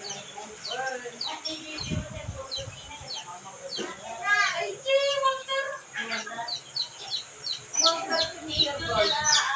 Thank you.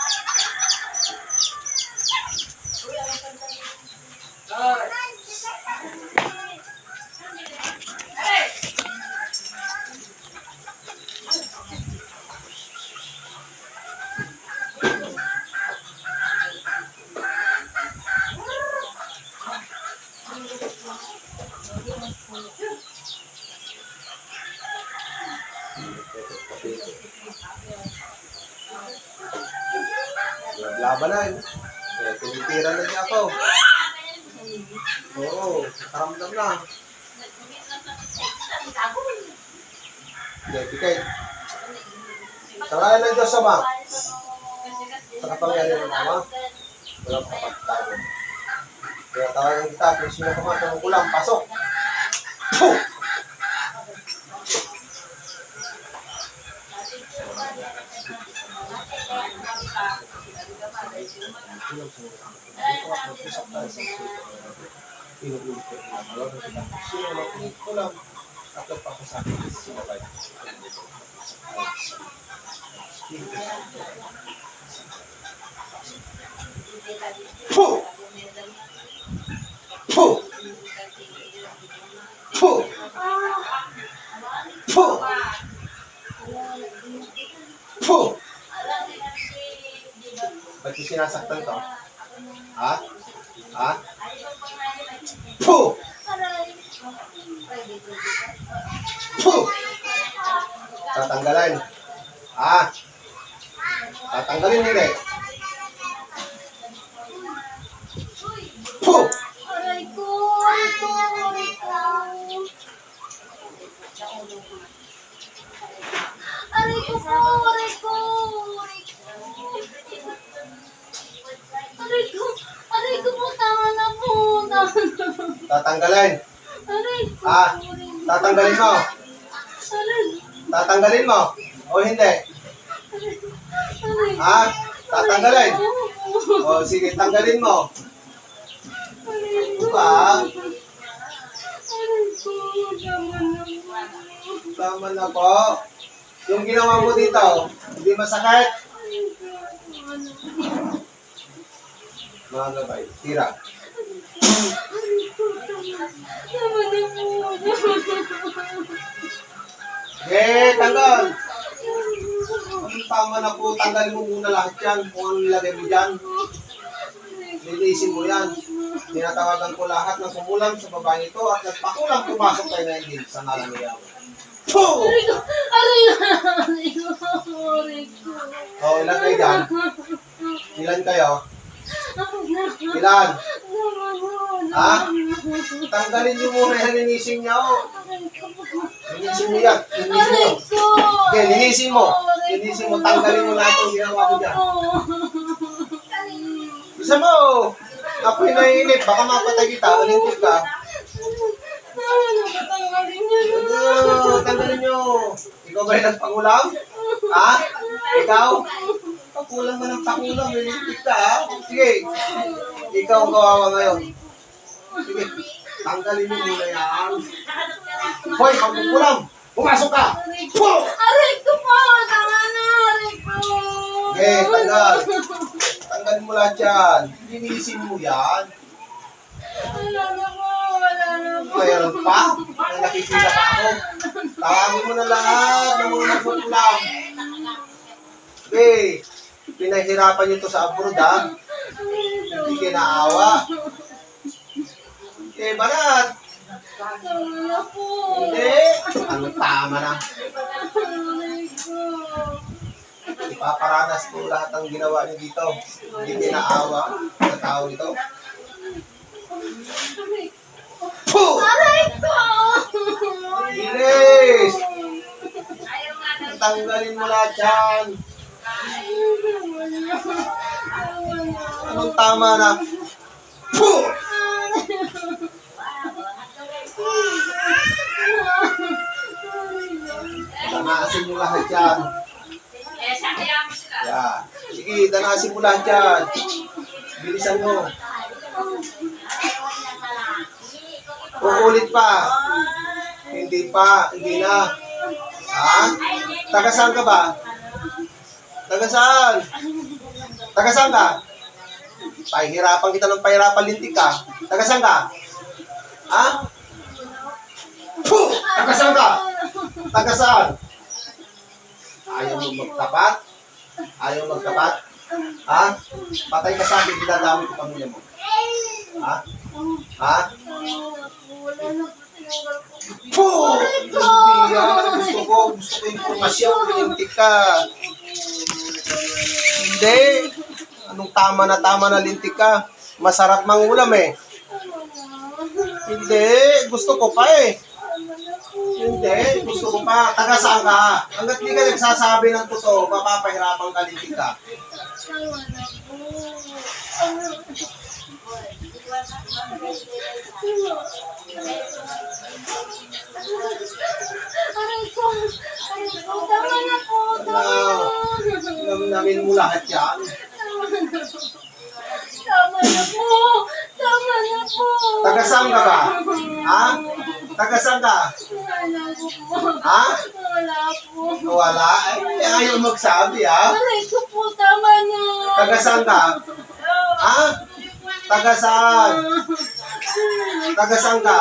Labanan. Eh, tinitira na niya ako. Oo, karamdam na. Hindi, pikay. Sa ngalan ng Diyos Ama, sa kapangyarihan ng Ama, walang kapagtago. Kaya tawagan kita, kung sino ka man, kulang, pasok. Puh! Inuulit ko na tawagan kita. Sino man kung kulang, at nagpapasakit sa sinabay. Puh! Sinasaktan to? Ha? Ha? Puh! Puh! Tatanggalan. Ha? Tatanggalin hindi. Puh! Tatanggalin. Aray! Ha? Tatanggalin mo. Aray! Tatanggalin mo. O hindi. Aray! Ha? Tatanggalin. O sige, tanggalin mo. Aray ko! Ba? Aray ko! Tama na po! Yung ginawa mo dito, hindi masakit. Mga gabay, tira. Ko! Tama na po! Eh, tanggal. Ang tama na po, tanggalin mo muna lahat yan. Kung ano nilagay mo dyan, linisin mo yan. Tinatawagan ko lahat ng kumulang sa babae ito at nagpakulang pumasok kayo na hindi sa ngalan niya. Puh! Aray ko! Aray! Aray ko! Aray ko! O, ilan kayo dyan? Ilan kayo? Ilan? Ha? Tanggalin niyo muna yan, linisin niya. O. Linisin mo yan. Linisin mo. Okay, linisin mo. Linisin mo. Tanggalin mo lahat yung ginawa mo dyan. Bisa mo. Ako'y naiinip. Baka mapatay kita. Ulintik ka. Niyo tanggalin nyo. Ikaw ba yung nagpangulam? Ha? Ikaw? Pakulang mo ng pakulam. Ulintik ka, ha? Sige. Ikaw ang kawawa ngayon. Sige. Tanggalin nyo muna yan. Hoy, pagkukulam. Pumasok ka. Puh! Aray ko po! Tama na! Aray ko! Okay, tanggal. Tanggalin mo lahat yan. Linisin mo yan. Wala na po! Wala na po! Mayroon pa? May nakikita pa ako. Tawagin mo na lahat ng mga nagkukulam. Okay. Pinahirapan nyo to sa abroad, ha? Hindi kinaawa. Eh, po! Hindi. Ano tama na. Ipaparanas ko lahat ng ginawa niyo dito. Hindi kinaawa sa tao ito. Aray Puh! Aray ko! Bilis! Tanggalin mo lahat yan. Anong tama na? Puh! Danasin mo lahat yan. Yan. Sige, danasin mo lahat yan. Bilisan mo. Uulit pa. Hindi pa. Hindi na. Ha? Taga saan ka ba? Taga saan? Taga saan ka? Pahirapan kita ng pahirapan lintik ka. Taga saan ka? Ha? Puh! Taga saan ka? Taga saan? Ayaw mo magtapat? Ayaw magtapat? Ha? Patay ka sa akin, dinadami ko pamilya mo. Ha? Ha? Puh! Gusto ko, gusto ko informasyon. Lintik ka. Hindi. Anong tama na tama na lintik ka? Masarap mang ulam eh. Hindi. Gusto ko pa eh. Hindi. Gusto ko pa. Taga saan ka? Hanggat di ka nagsasabi ng totoo, mapapahirapan ka lintik ka. Aray ko! Aray ko! Po! Tama na! Namnamin mo lahat yan. Tama na po! Tama na po! Taga saan ka? Ha? Taga saan ka? Wala po. Ha? Wala po. Wala? Ay, ayaw magsabi ha? Aray ko po! Tama na! Taga saan ka? Ha? Taga saan? Taga saan ka?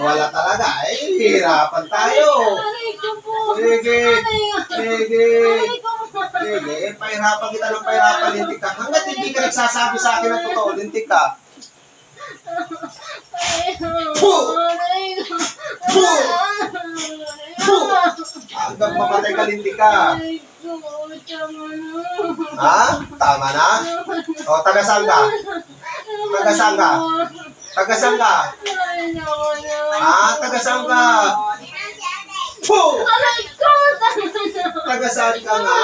Wala talaga. Ay, hirapan tayo. Aray ko po! Sige. Sige. Sige. Pahirapan kita ng pahirapan, lintik ka. Hanggat hindi ka nagsasabi sa akin ng totoo, lintik ka. Puh! Puh! Puh! Hanggang mamatay ka, lintik ka. Ha? Tama na? O, taga saan ka? Taga saan ka? Taga saan ka? Ha? Taga saan ka? Ko! Tama na! Taga saan ka nga?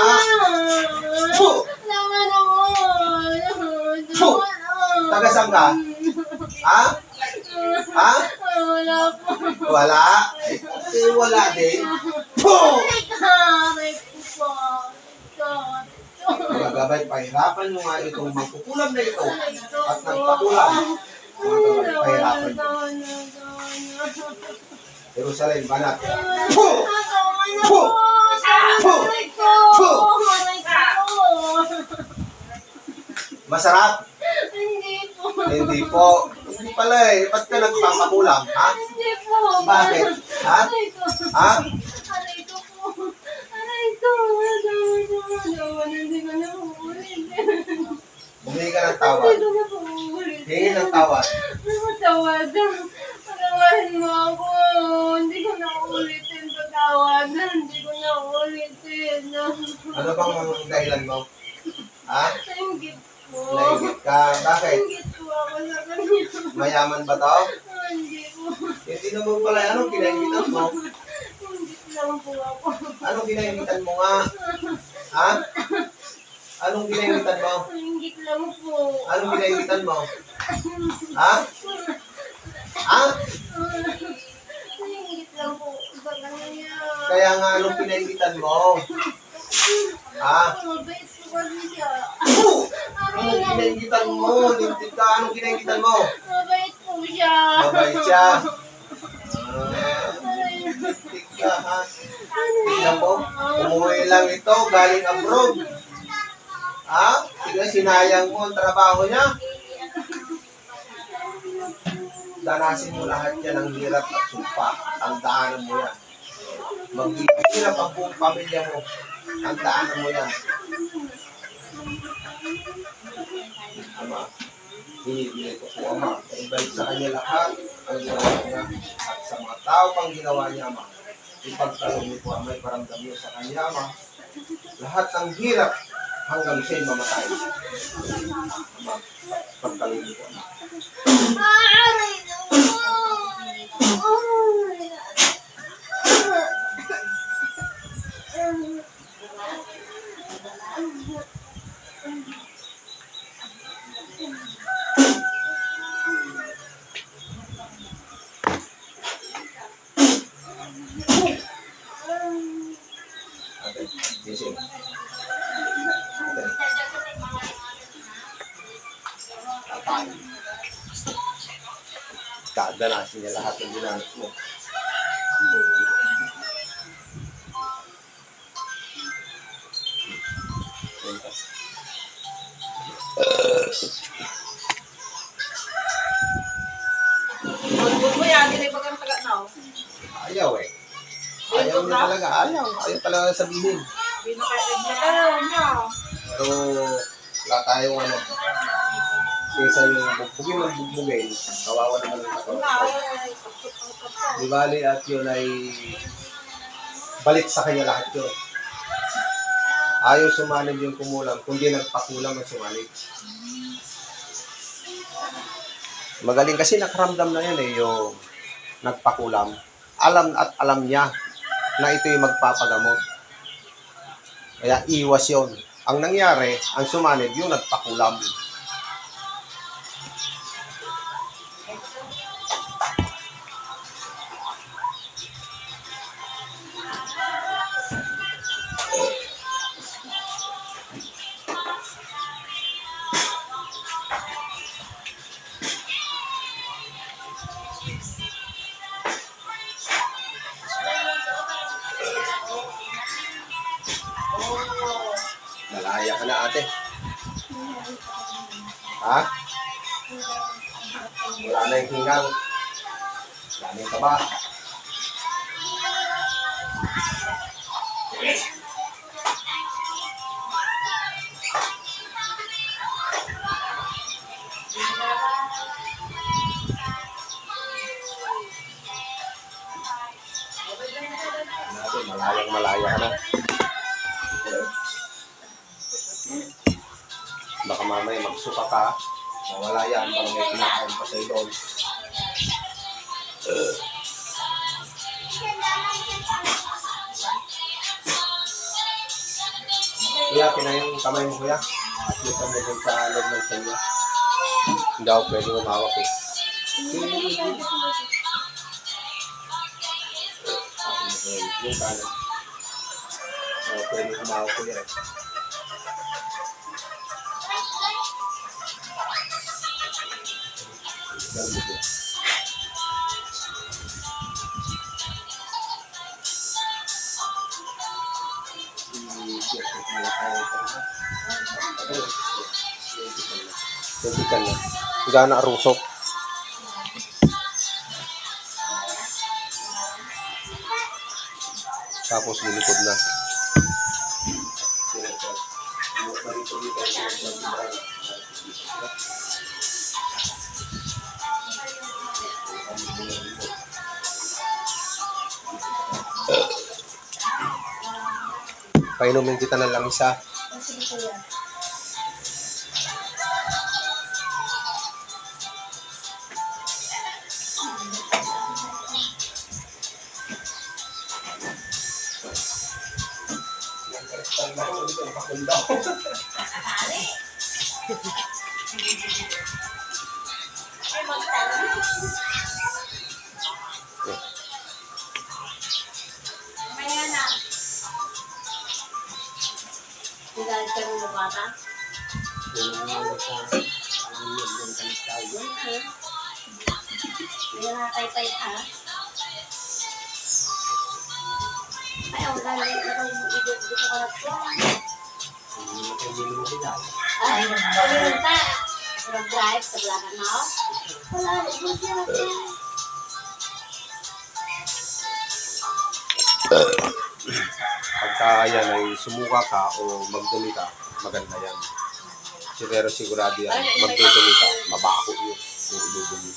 Puh! Tama na po! Puh! Taga saan ka? Ha? Ha? Wala po. Wala? Eh, wala din. Po. Ito. Magagabay, pahirapan mo nga itong magkukulam na ito. At nagpakulam. Pahirapan na. Jerusalem, banat. Puh! Puh! Puh! aray ko. Puh! Aray ko. Masarap? Hindi po. Hindi po. Hindi pala eh. Ba't ka nagpapakulam, ha? Hindi po. Bakit? Ha? Aray ko. Ha? Aray ko po. Aray ko. Ko. Bumili ka ng tawad. Hindi ko na po. Hingi ng tawad. Patawad. Patawarin mo ako. Hindi ko na ulitin patawad. Hindi ko na ulitin. Ano bang mga dahilan mo? Ha? Nainggit po. Nainggit ka. Bakit? Nainggit po ako sa kanya. Mayaman ba to? Hindi po. Hindi naman pala. Anong kinaingitan mo? Nainggit lang po ako. Anong kinaingitan mo nga? Ha? Anong kinaingitan mo? Nainggit lang po. Anong kinaingitan mo? Ha? Ha? Po. Kaya nga anong kinaingitan mo? Ha? Po! Anong kinaingitan mo? Lintik ka. Anong kinaingitan mo? Mabait po siya. Mabait siya. Lintik ka ha. Tingnan mo, umuwi lang ito, galing abroad. Ha? Tingnan, sinayang mo ang trabaho niya. Danasin mo lahat yan ang hirap at sumpa. Tandaan mo yan. Maghihirap ang buong pamilya mo. Tandaan mo yan. Ama, hinihintay ko po, Ama. Ibalik sa kanya lahat ang ginawa niya at sa mga tao pang ginawa niya, Ama. Ipagtalong niyo po ang may paramdam niyo sa kanya, Ama. Lahat ng hirap hanggang siya'y mamatay. Ama, pagtalong niyo po, Ama. Oh. Kadalasin niya lahat ng ginamit mo. Magbog mo yan, hindi pa kang taga now. Ayaw eh. Ayaw niya talaga. Ayaw. Ayaw talaga sabihin. Pinaka-egg na tayo niya. Pero wala tayong ano. Kaysa yung bugbugin ng bugbugin, kawawa naman ang katawan. Di bali at yun ay balik sa kanya lahat yun. Ayaw sumanib yung kumulam, kundi nagpakulam ang sumanib. Magaling kasi nakaramdam na yun eh, yung nagpakulam. Alam at alam niya na ito yung magpapagamot. Kaya iwas yon. Ang nangyari, ang sumanib, yung nagpakulam. Ha? Wala na yung hingang. Wala na yung kaba. Mawala yan, parang may kinakain pa sa'yo doon. Kuya, pinayang kamay mo kuya. At yung kamay mo sa loob ng kanya. Hindi ako pwede umawak eh. Yung kanan. Oo, pwede umawak kuya eh. Din. Suntikan na. Gana rusok. Tapos lilikod na. Painumin kita ng langisa. Mamaya Hindi na tay-tay ha? Ay, ang galing na kung dito dito ka na po. Ay, pumunta. Nag-drive sa Blaga na. Wala, ito siya. Pagka yan ay sumuka ka o magdumi ka, maganda yan. Si- Pero sigurado yan, magdumi ka, mabako yun. Mo.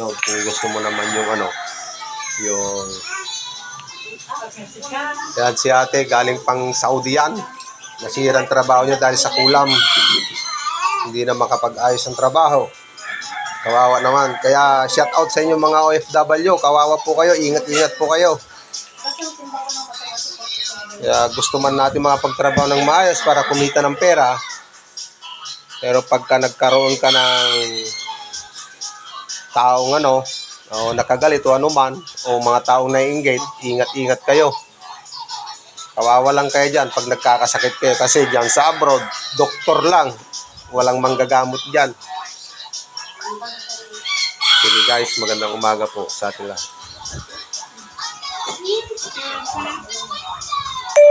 Yun, kung gusto mo naman yung ano, yung... Yan si ate, galing pang Saudi yan. Nasira ang trabaho niya dahil sa kulam. Hindi na makapag-ayos ng trabaho. Kawawa naman. Kaya shout out sa inyo mga OFW. Kawawa po kayo. Ingat-ingat po kayo. Kaya gusto man natin makapagtrabaho ng maayos para kumita ng pera. Pero pagka nagkaroon ka ng taong ano, o nakagalit o anuman, o mga taong naiingit, ingat-ingat kayo. Kawawa lang kayo dyan pag nagkakasakit kayo. Kasi dyan sa abroad, doktor lang. walang manggagamot dyan. Sige guys, magandang umaga po sa atin lahat.